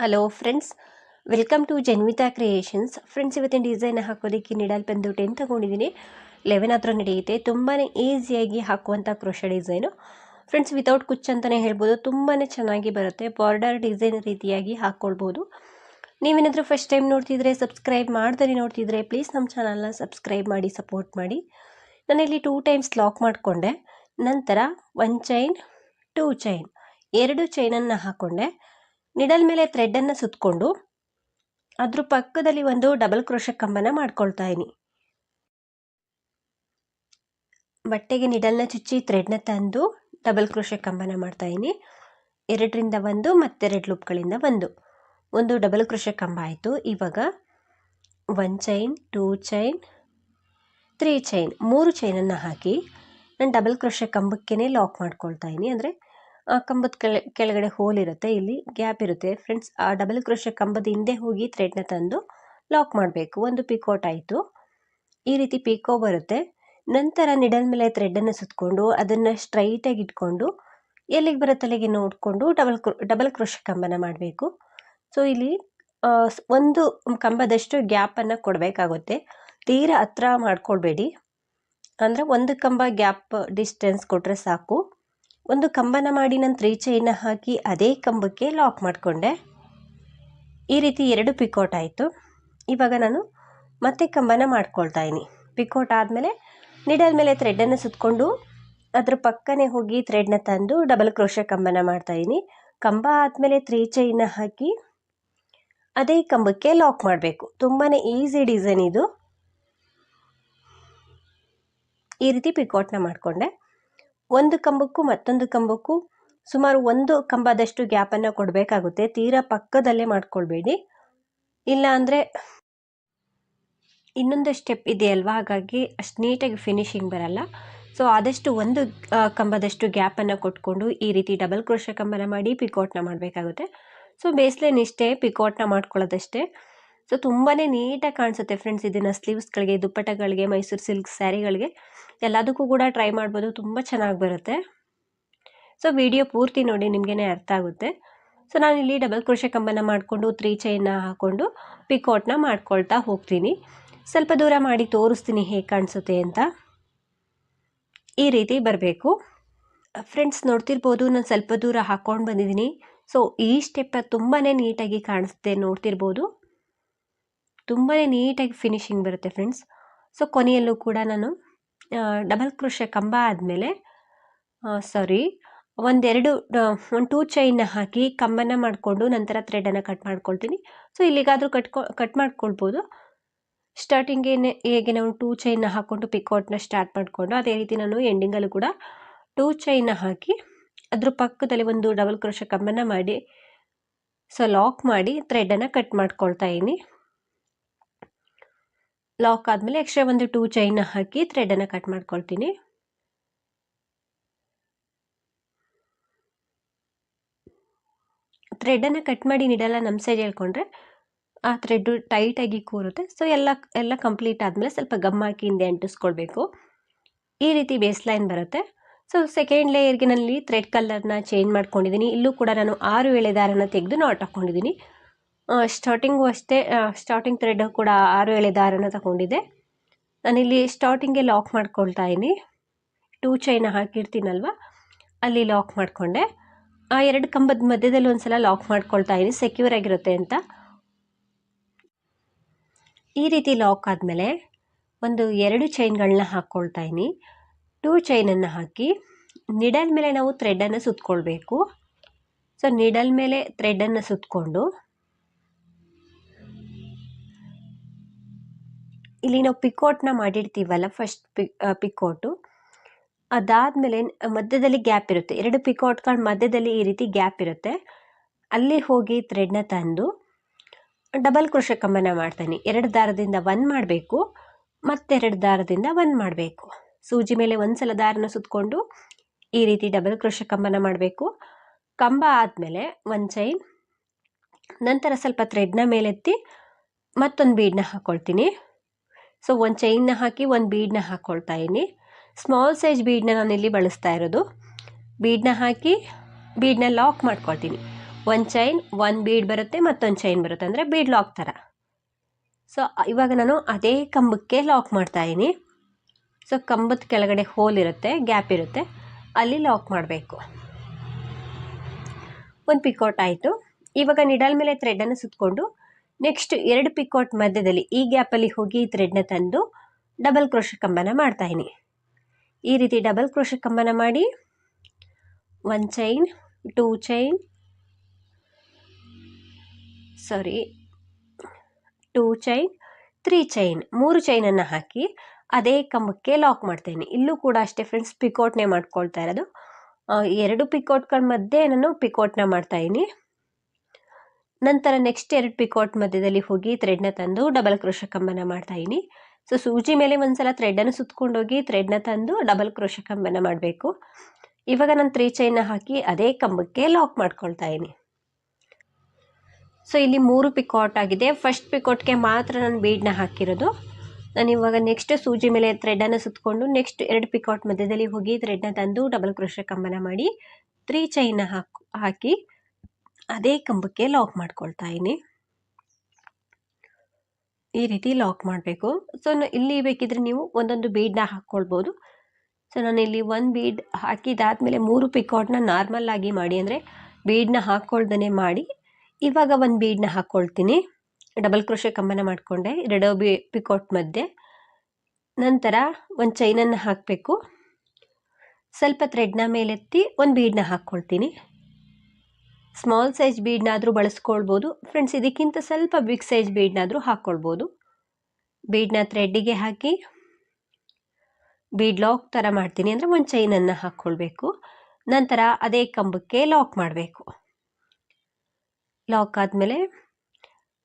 Hello friends welcome to Janvitha creations friends ಇವತ್ತಿನ design ಹಾಕೋದಕ್ಕೆ needle ಬಂದು ಟೆನ್ ತಗೊಂಡಿದ್ದೀನಿ. ಲೆವೆನ್ ಹತ್ರ ನಡೆಯುತ್ತೆ. ತುಂಬಾ ಈಸಿಯಾಗಿ ಹಾಕುವಂಥ ಕ್ರೋಶ ಡಿಸೈನು ಫ್ರೆಂಡ್ಸ್ ವಿತೌಟ್ ಕುಚ್ ಅಂತಲೇ ಹೇಳ್ಬೋದು. ತುಂಬಾ ಚೆನ್ನಾಗಿ ಬರುತ್ತೆ. ಬಾರ್ಡರ್ ಡಿಸೈನ್ ರೀತಿಯಾಗಿ ಹಾಕ್ಕೊಳ್ಬೋದು ನೀವೇನಾದರೂ ಫಸ್ಟ್ ಟೈಮ್ ನೋಡ್ತಿದ್ರೆ ಸಬ್ಸ್ಕ್ರೈಬ್ ಮಾಡ್ದೇ ನೋಡ್ತಿದ್ರೆ ಪ್ಲೀಸ್ ನಮ್ಮ ಚಾನಲ್ನ ಸಬ್ಸ್ಕ್ರೈಬ್ ಮಾಡಿ ಸಪೋರ್ಟ್ ಮಾಡಿ. ನಾನಿಲ್ಲಿ ಟೂ ಟೈಮ್ಸ್ ಲಾಕ್ ಮಾಡಿಕೊಂಡೆ. ನಂತರ ಒನ್ ಚೈನ್ ಟೂ ಚೈನ್ ಎರಡು ಚೈನನ್ನು ಹಾಕ್ಕೊಂಡೆ ನಿಡಲ್ ಮೇಲೆ ಥ್ರೆಡ್ಡನ್ನು ಸುತ್ತಕೊಂಡು ಅದ್ರ ಪಕ್ಕದಲ್ಲಿ ಒಂದು ಡಬಲ್ ಕ್ರೋಶ ಕಂಬನ ಮಾಡ್ಕೊಳ್ತಾ ಇದ್ದೀನಿ ಬಟ್ಟೆಗೆ ನಿಡಲ್ನ ಚುಚ್ಚಿ ಥ್ರೆಡ್ನ ತಂದು ಡಬಲ್ ಕ್ರೋಶ ಕಂಬನ ಮಾಡ್ತಾ ಇದ್ದೀನಿ ಎರಡರಿಂದ ಒಂದು ಮತ್ತೆರಡು ಲೂಪ್ಗಳಿಂದ ಒಂದು. ಒಂದು ಡಬಲ್ ಕ್ರೋಶ ಕಂಬ ಆಯಿತು. ಇವಾಗ one chain two chain three chain ಮೂರು ಚೈನನ್ನು ಹಾಕಿ ನಾನು ಡಬಲ್ ಕ್ರೋಶ ಕಂಬಕ್ಕೇ ಲಾಕ್ ಮಾಡ್ಕೊಳ್ತಾ ಇದ್ದೀನಿ ಅಂದರೆ ಕಂಬದ ಕೆಳ, ಕೆಳಗಡೆ ಹೋಲ್ ಇರುತ್ತೆ, ಇಲ್ಲಿ ಗ್ಯಾಪ್ ಇರುತ್ತೆ. ಫ್ರೆಂಡ್ಸ್ ಆ ಡಬಲ್ ಕ್ರೋಶ ಕಂಬದ ಹಿಂದೆ ಹೋಗಿ ಥ್ರೆಡ್ನ ತಂದು ಲಾಕ್ ಮಾಡಬೇಕು. ಒಂದು ಪಿಕೋಟ್ ಆಯಿತು. ಈ ರೀತಿ ಪಿಕೋ ಬರುತ್ತೆ. ನಂತರ ನಿಡಲ್ ಮೇಲೆ ಥ್ರೆಡನ್ನು ಸುತ್ತಕೊಂಡು ಅದನ್ನು ಸ್ಟ್ರೈಟಾಗಿ ಇಟ್ಕೊಂಡು ಎಲ್ಲಿಗೆ ಬರುತ್ತೆ ಅಲ್ಲಿಗೆ ನೋಡಿಕೊಂಡು ಡಬಲ್ ಕ್ರೋ ಡಬಲ್ ಕ್ರೋಶ ಕಂಬನ ಮಾಡಬೇಕು. ಸೊ ಇಲ್ಲಿ ಒಂದು ಕಂಬದಷ್ಟು ಗ್ಯಾಪನ್ನು ಕೊಡಬೇಕಾಗುತ್ತೆ. ತೀರಾ ಹತ್ರ ಮಾಡ್ಕೊಳ್ಬೇಡಿ. ಅಂದರೆ ಒಂದು ಕಂಬ ಗ್ಯಾಪ್ ಡಿಸ್ಟೆನ್ಸ್ ಕೊಟ್ಟರೆ ಸಾಕು. ಒಂದು ಕಂಬನ ಮಾಡಿ ನಾನು ತ್ರೀ ಚೈನ ಹಾಕಿ ಅದೇ ಕಂಬಕ್ಕೆ ಲಾಕ್ ಮಾಡಿಕೊಂಡೆ. ಈ ರೀತಿ ಎರಡು ಪಿಕೋಟ್ ಆಯಿತು. ಇವಾಗ ನಾನು ಮತ್ತೆ ಕಂಬನ ಮಾಡ್ಕೊಳ್ತಾ ಇದ್ದೀನಿ ಪಿಕೋಟ್ ಆದಮೇಲೆ ನಿಡಲ್ ಮೇಲೆ ಥ್ರೆಡನ್ನು ಸುತ್ತಕೊಂಡು ಅದ್ರ ಪಕ್ಕನೇ ಹೋಗಿ ಥ್ರೆಡ್ನ ತಂದು ಡಬಲ್ ಕ್ರೋಶ ಕಂಬನ ಮಾಡ್ತಾಯಿದ್ದೀನಿ ಕಂಬ ಆದಮೇಲೆ ತ್ರೀ ಚೈನ ಹಾಕಿ ಅದೇ ಕಂಬಕ್ಕೆ ಲಾಕ್ ಮಾಡಬೇಕು. ತುಂಬಾ ಈಸಿ ಡಿಸೈನ್ ಇದು. ಈ ರೀತಿ ಪಿಕೋಟ್ನ ಮಾಡಿಕೊಂಡೆ. ಒಂದು ಕಂಬಕ್ಕೂ ಮತ್ತೊಂದು ಕಂಬಕ್ಕೂ ಸುಮಾರು ಒಂದು ಕಂಬದಷ್ಟು ಗ್ಯಾಪನ್ನು ಕೊಡಬೇಕಾಗುತ್ತೆ. ತೀರಾ ಪಕ್ಕದಲ್ಲೇ ಮಾಡ್ಕೊಳ್ಬೇಡಿ. ಇಲ್ಲ ಅಂದರೆ ಇನ್ನೊಂದು ಸ್ಟೆಪ್ ಇದೆಯಲ್ವಾ ಹಾಗಾಗಿ ಅಷ್ಟು ನೀಟಾಗಿ ಫಿನಿಶಿಂಗ್ ಬರಲ್ಲ. ಸೊ, ಆದಷ್ಟು ಒಂದು ಕಂಬದಷ್ಟು ಗ್ಯಾಪನ್ನು ಕೊಟ್ಕೊಂಡು ಈ ರೀತಿ ಡಬಲ್ ಕ್ರೋಶ ಕಂಬನ ಮಾಡಿ ಪಿಕೋಟ್ನ ಮಾಡಬೇಕಾಗುತ್ತೆ. ಸೊ ಬೇಸ್ಲೈನ್ ಇಷ್ಟೇ ಪಿಕೋಟ್ನ ಮಾಡ್ಕೊಳ್ಳೋದಷ್ಟೇ. ಸೊ ತುಂಬಾ ನೀಟಾಗಿ ಕಾಣಿಸುತ್ತೆ ಫ್ರೆಂಡ್ಸ್ ಇದನ್ನು ಸ್ಲೀವ್ಸ್ಗಳಿಗೆ ದುಪ್ಪಟ್ಟಗಳಿಗೆ, ಮೈಸೂರು ಸಿಲ್ಕ್ ಸ್ಯಾರಿಗಳಿಗೆ ಎಲ್ಲದಕ್ಕೂ ಕೂಡ ಟ್ರೈ ಮಾಡ್ಬೋದು, ತುಂಬ ಚೆನ್ನಾಗಿ ಬರುತ್ತೆ. ಸೊ ವಿಡಿಯೋ ಪೂರ್ತಿ ನೋಡಿ ನಿಮಗೇ ಅರ್ಥ ಆಗುತ್ತೆ. ಸೊ ನಾನಿಲ್ಲಿ ಡಬಲ್ ಕೃಷಿ ಕಂಬನ ಮಾಡಿಕೊಂಡು ತ್ರೀ ಚೈನ್ನ ಹಾಕ್ಕೊಂಡು ಪಿಕೌಟ್ನ ಮಾಡ್ಕೊಳ್ತಾ ಹೋಗ್ತೀನಿ. ಸ್ವಲ್ಪ ದೂರ ಮಾಡಿ ತೋರಿಸ್ತೀನಿ ಹೇಗೆ ಕಾಣಿಸುತ್ತೆ ಅಂತ. ಈ ರೀತಿ ಬರಬೇಕು. ಫ್ರೆಂಡ್ಸ್ ನೋಡ್ತಿರ್ಬೋದು, ನಾನು ಸ್ವಲ್ಪ ದೂರ ಹಾಕ್ಕೊಂಡು ಬಂದಿದ್ದೀನಿ. ಸೊ ಈ ಸ್ಟೆಪ್ ತುಂಬಾ ನೀಟಾಗಿ ಕಾಣಿಸುತ್ತೆ ನೋಡ್ತಿರ್ಬೋದು. ತುಂಬಾ ನೀಟಾಗಿ ಫಿನಿಶಿಂಗ್ ಬರುತ್ತೆ ಫ್ರೆಂಡ್ಸ್ ಸೊ ಕೊನೆಯಲ್ಲೂ ಕೂಡ ನಾನು ಡಬಲ್ ಕ್ರೋಶ ಕಂಬ ಆದಮೇಲೆ ಸಾರಿ ಒಂದೆರಡು ಒಂದು ಟೂ ಚೈನ್ನ ಹಾಕಿ ಕಂಬನ ಮಾಡಿಕೊಂಡು ನಂತರ ಥ್ರೆಡನ್ನು ಕಟ್ ಮಾಡ್ಕೊಳ್ತೀನಿ. ಸೊ ಇಲ್ಲಿಗಾದರೂ ಕಟ್ಕೊ ಕಟ್ ಮಾಡ್ಕೊಳ್ಬೋದು. ಸ್ಟಾರ್ಟಿಂಗೇನೆ ಹೇಗೆ ನಾವು ಟೂ ಚೈನ್ನ ಹಾಕ್ಕೊಂಡು ಪಿಕೌಟ್ನ ಸ್ಟಾರ್ಟ್ ಮಾಡಿಕೊಂಡು ಅದೇ ರೀತಿ ನಾನು ಎಂಡಿಂಗಲ್ಲೂ ಕೂಡ ಟೂ ಚೈನ್ನ ಹಾಕಿ ಅದ್ರ ಪಕ್ಕದಲ್ಲಿ ಒಂದು ಡಬಲ್ ಕ್ರೋಶ ಕಂಬನ ಮಾಡಿ ಸೊ ಲಾಕ್ ಮಾಡಿ ಥ್ರೆಡನ್ನು ಕಟ್ ಮಾಡ್ಕೊಳ್ತಾ ಇದ್ದೀನಿ. ಲಾಕ್ ಆದಮೇಲೆ ಎಕ್ಸ್ಟ್ರಾ ಒಂದು ಟೂ ಚೈನ್ ಹಾಕಿ ಥ್ರೆಡನ್ನು ಕಟ್ ಮಾಡ್ಕೊಳ್ತೀನಿ. ಥ್ರೆಡನ್ನು ಕಟ್ ಮಾಡಿ ನೀಡಲ್ಲ ನಮ್ಮ ಸೈಡ್ ಹೇಳ್ಕೊಂಡ್ರೆ ಆ ಥ್ರೆಡ್ಡು ಟೈಟಾಗಿ ಕೂರುತ್ತೆ. ಸೊ ಎಲ್ಲ ಎಲ್ಲ ಕಂಪ್ಲೀಟ್ ಆದಮೇಲೆ ಸ್ವಲ್ಪ ಗಮ್ ಹಾಕಿ ಹಿಂದೆ ಅಂಟಿಸ್ಕೊಳ್ಬೇಕು. ಈ ರೀತಿ ಬೇಸ್ ಲೈನ್ ಬರುತ್ತೆ ಸೊ ಸೆಕೆಂಡ್ ಲೇಯರ್ಗೆ ನಲ್ಲಿ ಥ್ರೆಡ್ ಕಲರ್ನ ಚೇಂಜ್ ಮಾಡ್ಕೊಂಡಿದ್ದೀನಿ ಇಲ್ಲೂ ಕೂಡ ನಾನು ಆರು ಎಳೆ ತೆಗೆದು ನಾಟ್ ಹಾಕ್ಕೊಂಡಿದ್ದೀನಿ ಸ್ಟಾರ್ಟಿಂಗು ಅಷ್ಟೇ ಸ್ಟಾರ್ಟಿಂಗ್ ಥ್ರೆಡ್ ಕೂಡ ಆರು ಎಳೆ ದಾರನ ತಗೊಂಡಿದ್ದೆ. ನಾನಿಲ್ಲಿ ಸ್ಟಾರ್ಟಿಂಗೆ ಲಾಕ್ ಮಾಡ್ಕೊಳ್ತಾ ಇದ್ದೀನಿ. ಟೂ ಚೈನ ಹಾಕಿರ್ತೀನಲ್ವ? ಅಲ್ಲಿ ಲಾಕ್ ಮಾಡಿಕೊಂಡೆ. ಆ ಎರಡು ಕಂಬದ ಮಧ್ಯದಲ್ಲಿ ಒಂದು ಸಲ ಲಾಕ್ ಮಾಡ್ಕೊಳ್ತಾ ಇದ್ದೀನಿ. ಸೆಕ್ಯೂರ್ ಆಗಿರುತ್ತೆ ಅಂತ. ಈ ರೀತಿ ಲಾಕ್ ಆದಮೇಲೆ ಒಂದು ಎರಡು ಚೈನ್ಗಳನ್ನ ಹಾಕ್ಕೊಳ್ತಾ ಇದ್ದೀನಿ. ಟೂ ಚೈನನ್ನು ಹಾಕಿ ನಿಡಲ್ ಮೇಲೆ ನಾವು ಥ್ರೆಡನ್ನು ಸುತ್ತಕೊಳ್ಬೇಕು ಸೊ ನಿಡಲ್ ಮೇಲೆ ಥ್ರೆಡನ್ನು ಸುತ್ತಕೊಂಡು ಇಲ್ಲಿ ನಾವು ಪಿಕೋಟ್ನ ಮಾಡಿರ್ತೀವಲ್ಲ ಫಸ್ಟ್ ಪಿ ಪಿಕೋಟು ಅದಾದಮೇಲೆ ಮಧ್ಯದಲ್ಲಿ ಗ್ಯಾಪ್ ಇರುತ್ತೆ. ಎರಡು ಪಿಕೋಟ್ಗಳ ಮಧ್ಯದಲ್ಲಿ ಈ ರೀತಿ ಗ್ಯಾಪ್ ಇರುತ್ತೆ. ಅಲ್ಲಿ ಹೋಗಿ ಥ್ರೆಡ್ನ ತಂದು ಡಬಲ್ ಕ್ರೋಶ ಕಂಬನ ಮಾಡ್ತೀನಿ. ಎರಡು ದಾರದಿಂದ ಒಂದು ಮಾಡಬೇಕು, ಮತ್ತೆರಡು ದಾರದಿಂದ ಒಂದು ಮಾಡಬೇಕು. ಸೂಜಿ ಮೇಲೆ ಒಂದು ಸಲ ದಾರನ ಸುತ್ತಕೊಂಡು ಈ ರೀತಿ ಡಬಲ್ ಕ್ರೋಶ ಕಂಬನ ಮಾಡಬೇಕು. ಕಂಬ ಆದಮೇಲೆ ಒಂದು ಚೈನ್ ನಂತರ ಸ್ವಲ್ಪ ಥ್ರೆಡ್ನ ಮೇಲೆತ್ತಿ ಮತ್ತೊಂದು ಬೀಡನ್ನ ಹಾಕ್ಕೊಳ್ತೀನಿ ಸೊ ಒಂದು ಚೈನ್ನ ಹಾಕಿ ಒಂದು ಬೀಡನ್ನ ಹಾಕ್ಕೊಳ್ತಾ ಇದ್ದೀನಿ. ಸ್ಮಾಲ್ ಸೈಜ್ ಬೀಡನ್ನ ಇಲ್ಲಿ ಬಳಸ್ತಾ ಇರೋದು. ಬೀಡನ್ನ ಹಾಕಿ ಬೀಡನ್ನ ಲಾಕ್ ಮಾಡ್ಕೊಳ್ತೀನಿ. ಒಂದು ಚೈನ್ ಒಂದು ಬೀಡ್ ಬರುತ್ತೆ, ಮತ್ತೊಂದು ಚೈನ್ ಬರುತ್ತೆ. ಅಂದರೆ ಬೀಡ್ ಲಾಕ್ ಥರ ಸೊ ಇವಾಗ ನಾನು ಅದೇ ಕಂಬಕ್ಕೆ ಲಾಕ್ ಮಾಡ್ತಾ ಇದ್ದೀನಿ. ಸೊ ಕಂಬದ ಕೆಳಗಡೆ ಹೋಲ್ ಇರುತ್ತೆ ಗ್ಯಾಪ್ ಇರುತ್ತೆ. ಅಲ್ಲಿ ಲಾಕ್ ಮಾಡಬೇಕು. ಒಂದು ಪಿಕೌಟ್ ಆಯಿತು. ಇವಾಗ ನಿಡಲ್ ಮೇಲೆ ಥ್ರೆಡನ್ನು ಸುತ್ತಕೊಂಡು ನೆಕ್ಸ್ಟ್ ಎರಡು ಪಿಕೋಟ್ ಮಧ್ಯದಲ್ಲಿ ಈ ಗ್ಯಾಪಲ್ಲಿ ಹೋಗಿ ಥ್ರೆಡ್ನ ತಂದು ಡಬಲ್ ಕ್ರೋಶ ಕಂಬನ ಮಾಡ್ತಾಯಿನಿ ಈ ರೀತಿ ಡಬಲ್ ಕ್ರೋಶ ಕಂಬನ ಮಾಡಿ one chain two chain sorry two chain three chain ಮೂರು ಚೈನನ್ನು ಹಾಕಿ ಅದೇ ಕಂಬಕ್ಕೆ ಲಾಕ್ ಮಾಡ್ತೇನೆ ಇಲ್ಲೂ ಕೂಡ ಅಷ್ಟೇ ಫ್ರೆಂಡ್ಸ್ ಪಿಕೋಟ್ನೇ ಮಾಡ್ಕೊಳ್ತಾ ಇರೋದು. ಎರಡು ಪಿಕೋಟ್ಗಳ ಮಧ್ಯೆ ನಾನು ಪಿಕೋಟ್ನ ಮಾಡ್ತಾಯಿದ್ದೀನಿ ನಂತರ ನೆಕ್ಸ್ಟ್ ಎರಡು ಪಿಕೋಟ್ ಮಧ್ಯದಲ್ಲಿ ಹೋಗಿ ಥ್ರೆಡ್ನ ತಂದು ಡಬಲ್ ಕ್ರೋಶ ಕಂಬನ ಮಾಡ್ತಾಯಿದ್ದೀನಿ ಸೊ ಸೂಜಿ ಮೇಲೆ ಒಂದ್ಸಲ ಥ್ರೆಡನ್ನು ಸುತ್ಕೊಂಡೋಗಿ ಥ್ರೆಡ್ನ ತಂದು ಡಬಲ್ ಕ್ರೋಶ ಕಂಬನ ಮಾಡಬೇಕು. ಇವಾಗ ನಾನು ತ್ರೀ ಚೈನ್ನ ಹಾಕಿ ಅದೇ ಕಂಬಕ್ಕೆ ಲಾಕ್ ಮಾಡ್ಕೊಳ್ತಾ ಇದ್ದೀನಿ ಸೊ ಇಲ್ಲಿ ಮೂರು ಪಿಕಾಟ್ ಆಗಿದೆ. ಫಸ್ಟ್ ಪಿಕೋಟ್ಗೆ ಮಾತ್ರ ನಾನು ಬೀಡನ್ನ ಹಾಕಿರೋದು. ನಾನು ಇವಾಗ ನೆಕ್ಸ್ಟ್ ಸೂಜಿ ಮೇಲೆ ಥ್ರೆಡನ್ನು ಸುತ್ತಕೊಂಡು ನೆಕ್ಸ್ಟ್ ಎರಡು ಪಿಕಾಟ್ ಮಧ್ಯದಲ್ಲಿ ಹೋಗಿ ಥ್ರೆಡ್ನ ತಂದು ಡಬಲ್ ಕ್ರೋಶ ಕಂಬನ ಮಾಡಿ ತ್ರೀ ಚೈನ್ನ ಹಾಕಿ ಹಾಕಿ ಅದೇ ಕಂಬಕ್ಕೆ ಲಾಕ್ ಮಾಡ್ಕೊಳ್ತಾ ಇದ್ದೀನಿ. ಈ ರೀತಿ ಲಾಕ್ ಮಾಡಬೇಕು. ಸೊ ಇಲ್ಲಿ ಬೇಕಿದ್ರೆ ನೀವು ಒಂದೊಂದು ಬೀಡನ್ನ ಹಾಕ್ಕೊಳ್ಬೋದು. ಸೊ ನಾನು ಇಲ್ಲಿ ಒಂದು ಬೀಡ್ ಹಾಕಿದಾದಮೇಲೆ ಮೂರು ಪಿಕಾಟ್ನ ನಾರ್ಮಲ್ ಆಗಿ ಮಾಡಿ, ಅಂದರೆ ಬೀಡನ್ನ ಹಾಕ್ಕೊಳ್ದೇ ಮಾಡಿ, ಇವಾಗ ಒಂದು ಬೀಡನ್ನ ಹಾಕ್ಕೊಳ್ತೀನಿ. ಡಬಲ್ ಕ್ರೋಶೆ ಕಂಬನ ಮಾಡಿಕೊಂಡೆ, ಎರಡು ಬಿ ಪಿಕಾಟ್ ಮಧ್ಯೆ. ನಂತರ ಒಂದು ಚೈನನ್ನು ಹಾಕಬೇಕು. ಸ್ವಲ್ಪ ಥ್ರೆಡ್ನ ಮೇಲೆತ್ತಿ ಒಂದು ಬೀಡನ್ನ ಹಾಕ್ಕೊಳ್ತೀನಿ. ಸ್ಮಾಲ್ ಸೈಜ್ ಬೀಡ್ನಾದರೂ ಬಳಸ್ಕೊಳ್ಬೋದು. ಫ್ರೆಂಡ್ಸ್ ಇದಕ್ಕಿಂತ ಸ್ವಲ್ಪ ಬಿಗ್ ಸೈಜ್ ಬೀಡ್ನಾದರೂ ಹಾಕ್ಕೊಳ್ಬೋದು ಬೀಡ್ನ ಥ್ರೆಡ್ಡಿಗೆ ಹಾಕಿ ಬೀಡ್ ಲಾಕ್ ಥರ ಮಾಡ್ತೀನಿ. ಅಂದರೆ ಒಂದು ಚೈನನ್ನು ಹಾಕ್ಕೊಳ್ಬೇಕು ನಂತರ ಅದೇ ಕಂಬಕ್ಕೆ ಲಾಕ್ ಮಾಡಬೇಕು. ಲಾಕ್ ಆದಮೇಲೆ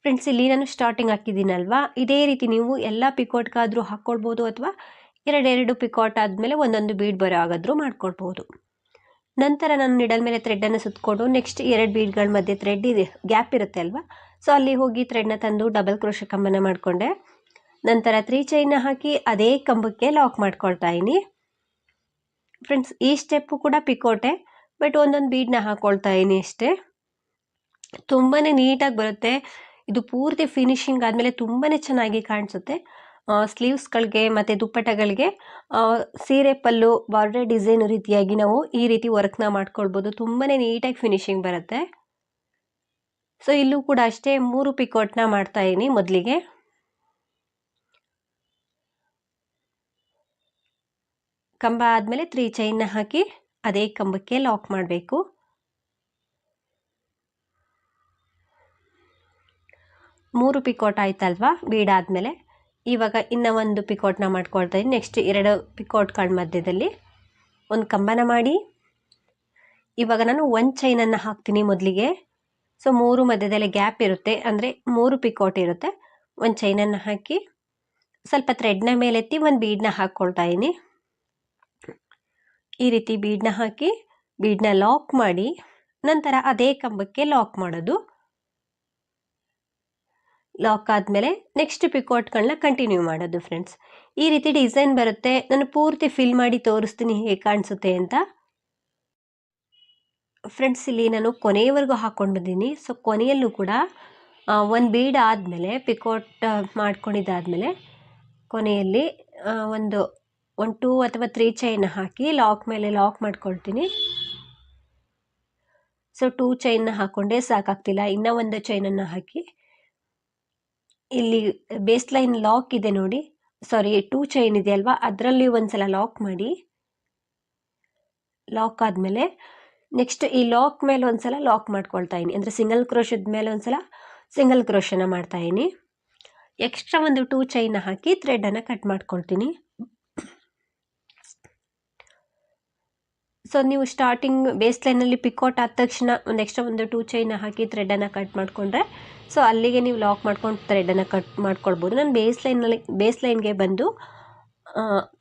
ಫ್ರೆಂಡ್ಸ್ ಇಲ್ಲಿ ನಾನು ಸ್ಟಾರ್ಟಿಂಗ್ ಹಾಕಿದ್ದೀನಲ್ವಾ? ಇದೇ ರೀತಿ ನೀವು ಎಲ್ಲ ಪಿಕೋಟ್ಗಾದರೂ ಹಾಕ್ಕೊಳ್ಬೋದು ಅಥವಾ ಎರಡೆರಡು ಪಿಕೋಟ್ ಆದಮೇಲೆ ಒಂದೊಂದು ಬೀಡ್ ಬರೋ ಆಗಾದರೂ ಮಾಡ್ಕೊಳ್ಬೋದು. ನಂತರ ನಾನು ನಿಡಲ್ ಮೇಲೆ ಥ್ರೆಡ್ಡನ್ನು ಸುತ್ತಕೊಂಡು ನೆಕ್ಸ್ಟ್ ಎರಡು ಬೀಡ್ಗಳ ಮಧ್ಯೆ ಥ್ರೆಡ್ ಇದೆ ಗ್ಯಾಪ್ ಇರುತ್ತೆ ಅಲ್ವಾ? ಸೊ ಅಲ್ಲಿ ಹೋಗಿ ಥ್ರೆಡ್ನ ತಂದು ಡಬಲ್ ಕ್ರೋಶ ಕಂಬನ ಮಾಡಿಕೊಂಡೆ. ನಂತರ ತ್ರೀ ಚೈನ್ನ ಹಾಕಿ ಅದೇ ಕಂಬಕ್ಕೆ ಲಾಕ್ ಮಾಡ್ಕೊಳ್ತಾ ಇದೀನಿ ಫ್ರೆಂಡ್ಸ್ ಈ ಸ್ಟೆಪ್ಪು ಕೂಡ ಪಿಕೋಟೆ ಬಟ್ ಒಂದೊಂದು ಬೀಡನ್ನ ಹಾಕ್ಕೊಳ್ತಾ ಇದ್ದೀನಿ ಅಷ್ಟೇ. ತುಂಬಾ ನೀಟಾಗಿ ಬರುತ್ತೆ. ಇದು ಪೂರ್ತಿ ಫಿನಿಶಿಂಗ್ ಆದಮೇಲೆ ತುಂಬಾ ಚೆನ್ನಾಗಿ ಕಾಣಿಸುತ್ತೆ. ಸ್ಲೀವ್ಸ್ಗಳಿಗೆ ಮತ್ತು ದುಪ್ಪಟಗಳಿಗೆ ಸೀರೆ, ಪಲ್ಲು, ಬಾರ್ಡರ್ ಡಿಸೈನ್ ರೀತಿಯಾಗಿ ನಾವು ಈ ರೀತಿ ವರ್ಕ್ನ ಮಾಡ್ಕೊಳ್ಬೋದು. ತುಂಬಾ ನೀಟಾಗಿ ಫಿನಿಶಿಂಗ್ ಬರುತ್ತೆ. ಸೊ ಇಲ್ಲೂ ಕೂಡ ಅಷ್ಟೇ ಮೂರು ಪಿಕೋಟ್ನ ಮಾಡ್ತಾ ಇದ್ದೀನಿ ಮೊದಲಿಗೆ. ಕಂಬ ಆದಮೇಲೆ ತ್ರೀ ಚೈನ್ನ ಹಾಕಿ ಅದೇ ಕಂಬಕ್ಕೆ ಲಾಕ್ ಮಾಡಬೇಕು. ಮೂರು ಪಿಕೋಟ್ ಆಯ್ತಲ್ವಾ? ಬೀಡಾದಮೇಲೆ. ಇವಾಗ ಇನ್ನು ಒಂದು ಪಿಕೋಟ್ನ ಮಾಡ್ಕೊಳ್ತಾ ಇದ್ದೀನಿ. ನೆಕ್ಸ್ಟ್ ಎರಡು ಪಿಕೋಟ್ಗಳ ಮಧ್ಯದಲ್ಲಿ ಒಂದು ಕಂಬನ ಮಾಡಿ. ಇವಾಗ ನಾನು ಒಂದು ಚೈನನ್ನು ಹಾಕ್ತೀನಿ ಮೊದಲಿಗೆ. ಸೊ ಮೂರು ಮಧ್ಯದಲ್ಲಿ ಗ್ಯಾಪ್ ಇರುತ್ತೆ. ಅಂದರೆ ಮೂರು ಪಿಕೋಟ್ ಇರುತ್ತೆ. ಒಂದು ಚೈನನ್ನು ಹಾಕಿ ಸ್ವಲ್ಪ ಥ್ರೆಡ್ನ ಮೇಲೆತ್ತಿ ಒಂದು ಬೀಡನ್ನ ಹಾಕ್ಕೊಳ್ತಾ ಇದ್ದೀನಿ. ಈ ರೀತಿ ಬೀಡನ್ನ ಹಾಕಿ ಬೀಡನ್ನ ಲಾಕ್ ಮಾಡಿ ನಂತರ ಅದೇ ಕಂಬಕ್ಕೆ ಲಾಕ್ ಮಾಡೋದು. ಲಾಕ್ ಆದಮೇಲೆ ನೆಕ್ಸ್ಟ್ ಪಿಕೋಟ್ಗಳನ್ನ ಕಂಟಿನ್ಯೂ ಮಾಡೋದು ಫ್ರೆಂಡ್ಸ್ ಈ ರೀತಿ ಡಿಸೈನ್ ಬರುತ್ತೆ. ನಾನು ಪೂರ್ತಿ ಫಿಲ್ ಮಾಡಿ ತೋರಿಸ್ತೀನಿ ಹೇಗೆ ಕಾಣಿಸುತ್ತೆ ಅಂತ. ಫ್ರೆಂಡ್ಸ್ ಇಲ್ಲಿ ನಾನು ಕೊನೆಯವರೆಗೂ ಹಾಕ್ಕೊಂಡು ಬಂದೀನಿ ಸೊ ಕೊನೆಯಲ್ಲೂ ಕೂಡ ಒಂದು ಬೀಡ್ ಆದಮೇಲೆ ಪಿಕೋಟ್ ಮಾಡ್ಕೊಂಡಿದ್ದಾದಮೇಲೆ, ಕೊನೆಯಲ್ಲಿ ಒಂದು ಒನ್ ಟೂ ಅಥವಾ ತ್ರೀ ಚೈನ್ ಹಾಕಿ ಲಾಕ್ ಮೇಲೆ ಲಾಕ್ ಮಾಡ್ಕೊಳ್ತೀನಿ. ಸೊ ಟೂ ಚೈನ್ನ ಹಾಕ್ಕೊಂಡೇ ಸಾಕಾಗ್ತಿಲ್ಲ. ಇನ್ನೂ ಒಂದು ಚೈನನ್ನು ಹಾಕಿ. ಇಲ್ಲಿ ಬೇಸ್ ಲೈನ್ ಲಾಕ್ ಇದೆ ನೋಡಿ. ಸಾರಿ ಟೂ ಚೈನ್ ಇದೆ ಅಲ್ವಾ? ಅದರಲ್ಲಿ ಒಂದ್ಸಲ ಲಾಕ್ ಮಾಡಿ. ಲಾಕ್ ಆದಮೇಲೆ ನೆಕ್ಸ್ಟ್ ಈ ಲಾಕ್ ಮೇಲೆ ಒಂದ್ಸಲ ಲಾಕ್ ಮಾಡ್ಕೊಳ್ತಾ ಇನಿ. ಅಂದರೆ ಸಿಂಗಲ್ ಕ್ರೋಶದ ಮೇಲೆ ಒಂದ್ಸಲ ಸಿಂಗಲ್ ಕ್ರೋಶನ ಮಾಡ್ತಾ ಇದೀನಿ ಎಕ್ಸ್ಟ್ರಾ ಒಂದು ಟೂ ಚೈನ ಹಾಕಿ ಥ್ರೆಡನ್ನು ಕಟ್ ಮಾಡ್ಕೊಳ್ತೀನಿ. ಸೊ ನೀವು ಸ್ಟಾರ್ಟಿಂಗ್ ಬೇಸ್ ಲೈನಲ್ಲಿ ಪಿಕೌಟ್ ಆದ ತಕ್ಷಣ ಒಂದು ಎಕ್ಸ್ಟ್ರಾ ಒಂದು ಟೂ ಚೈನ ಹಾಕಿ ಥ್ರೆಡನ್ನು ಕಟ್ ಮಾಡಿಕೊಂಡ್ರೆ ಸೊ ಅಲ್ಲಿಗೆ ನೀವು ಲಾಕ್ ಮಾಡ್ಕೊಂಡು ಥ್ರೆಡನ್ನು ಕಟ್ ಮಾಡ್ಕೊಳ್ಬೋದು. ನಾನು ಬೇಸ್ ಲೈನಲ್ಲಿ ಬೇಸ್ ಲೈನ್ಗೆ ಬಂದು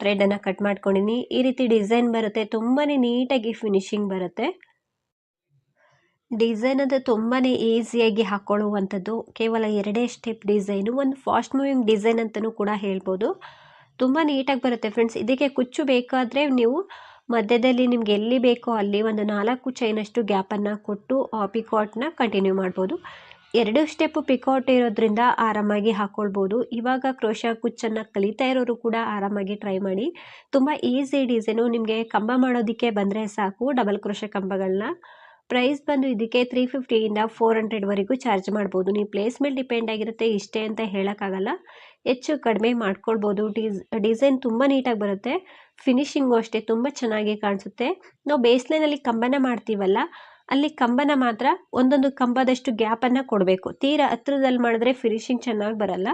ಥ್ರೆಡನ್ನು ಕಟ್ ಮಾಡ್ಕೊಂಡಿನಿ. ಈ ರೀತಿ ಡಿಸೈನ್ ಬರುತ್ತೆ. ತುಂಬಾ ನೀಟಾಗಿ ಫಿನಿಶಿಂಗ್ ಬರುತ್ತೆ. ಡಿಸೈನ್ ಅಂದರೆ ತುಂಬಾ ಈಸಿಯಾಗಿ ಹಾಕ್ಕೊಳ್ಳುವಂಥದ್ದು ಕೇವಲ ಎರಡೇ ಸ್ಟೆಪ್ ಡಿಸೈನು ಒಂದು ಫಾಸ್ಟ್ ಮೂವಿಂಗ್ ಡಿಸೈನ್ ಅಂತಲೂ ಕೂಡ ಹೇಳ್ಬೋದು. ತುಂಬ ನೀಟಾಗಿ ಬರುತ್ತೆ ಫ್ರೆಂಡ್ಸ್ ಇದಕ್ಕೆ ಕುಚ್ಚು ಬೇಕಾದರೆ ನೀವು ಮಧ್ಯದಲ್ಲಿ ನಿಮ್ಗೆ ಎಲ್ಲಿ ಬೇಕೋ ಅಲ್ಲಿ ಒಂದು ನಾಲ್ಕು ಚೈನಷ್ಟು ಗ್ಯಾಪನ್ನು ಕೊಟ್ಟು ಪಿಕಾಟ್ನ ಕಂಟಿನ್ಯೂ ಮಾಡ್ಬೋದು. ಎರಡು ಸ್ಟೆಪ್ಪು ಪಿಕಾಟ್ ಇರೋದ್ರಿಂದ ಆರಾಮಾಗಿ ಹಾಕ್ಕೊಳ್ಬೋದು ಇವಾಗ ಕ್ರೋಶ ಕುಚ್ಚನ್ನು ಕಲಿತಾ ಇರೋರು ಕೂಡ ಆರಾಮಾಗಿ ಟ್ರೈ ಮಾಡಿ. ತುಂಬ ಈಸಿ ಡಿಸೈನು ನಿಮಗೆ ಕಂಬ ಮಾಡೋದಕ್ಕೆ ಬಂದರೆ ಸಾಕು ಡಬಲ್ ಕ್ರೋಶ ಕಂಬಗಳನ್ನ ಪ್ರೈಸ್ ಬಂದು ಇದಕ್ಕೆ ತ್ರೀ ಫಿಫ್ಟಿಯಿಂದ ಫೋರ್ ಹಂಡ್ರೆಡ್ವರೆಗೂ ಚಾರ್ಜ್ ಮಾಡ್ಬೋದು. ನೀವು ಪ್ಲೇಸ್ ಮೇಲೆ ಡಿಪೆಂಡ್ ಆಗಿರುತ್ತೆ, ಇಷ್ಟೇ ಅಂತ ಹೇಳೋಕ್ಕಾಗಲ್ಲ. ಹೆಚ್ಚು ಕಡಿಮೆ ಮಾಡ್ಕೊಳ್ಬೋದು. ಡಿಸ್ ಡಿಸೈನ್ ತುಂಬ ನೀಟಾಗಿ ಬರುತ್ತೆ. ಫಿನಿಶಿಂಗು ಅಷ್ಟೇ ತುಂಬ ಚೆನ್ನಾಗಿ ಕಾಣಿಸುತ್ತೆ. ನಾವು ಬೇಸ್ಲೈನಲ್ಲಿ ಕಂಬನ ಮಾಡ್ತೀವಲ್ಲ, ಅಲ್ಲಿ ಕಂಬನ ಮಾತ್ರ ಒಂದೊಂದು ಕಂಬದಷ್ಟು ಗ್ಯಾಪನ್ನು ಕೊಡಬೇಕು. ತೀರ ಹತ್ರದಲ್ಲಿ ಮಾಡಿದ್ರೆ ಫಿನಿಶಿಂಗ್ ಚೆನ್ನಾಗಿ ಬರಲ್ಲ.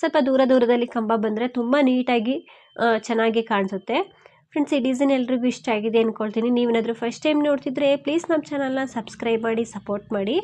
ಸ್ವಲ್ಪ ದೂರ ದೂರದಲ್ಲಿ ಕಂಬ ಬಂದರೆ ತುಂಬ ನೀಟಾಗಿ ಚೆನ್ನಾಗಿ ಕಾಣಿಸುತ್ತೆ. ಫ್ರೆಂಡ್ಸ್, ಈ ಡಿಸೈನ್ ಎಲ್ರಿಗೂ ಇಷ್ಟ ಆಗಿದೆ ಅಂದ್ಕೊಳ್ತೀನಿ ನೀವೇನಾದರೂ ಫಸ್ಟ್ ಟೈಮ್ ನೋಡ್ತಿದ್ರೆ ಪ್ಲೀಸ್ ನಮ್ಮ ಚಾನಲ್ನ ಸಬ್ಸ್ಕ್ರೈಬ್ ಮಾಡಿ ಸಪೋರ್ಟ್ ಮಾಡಿ.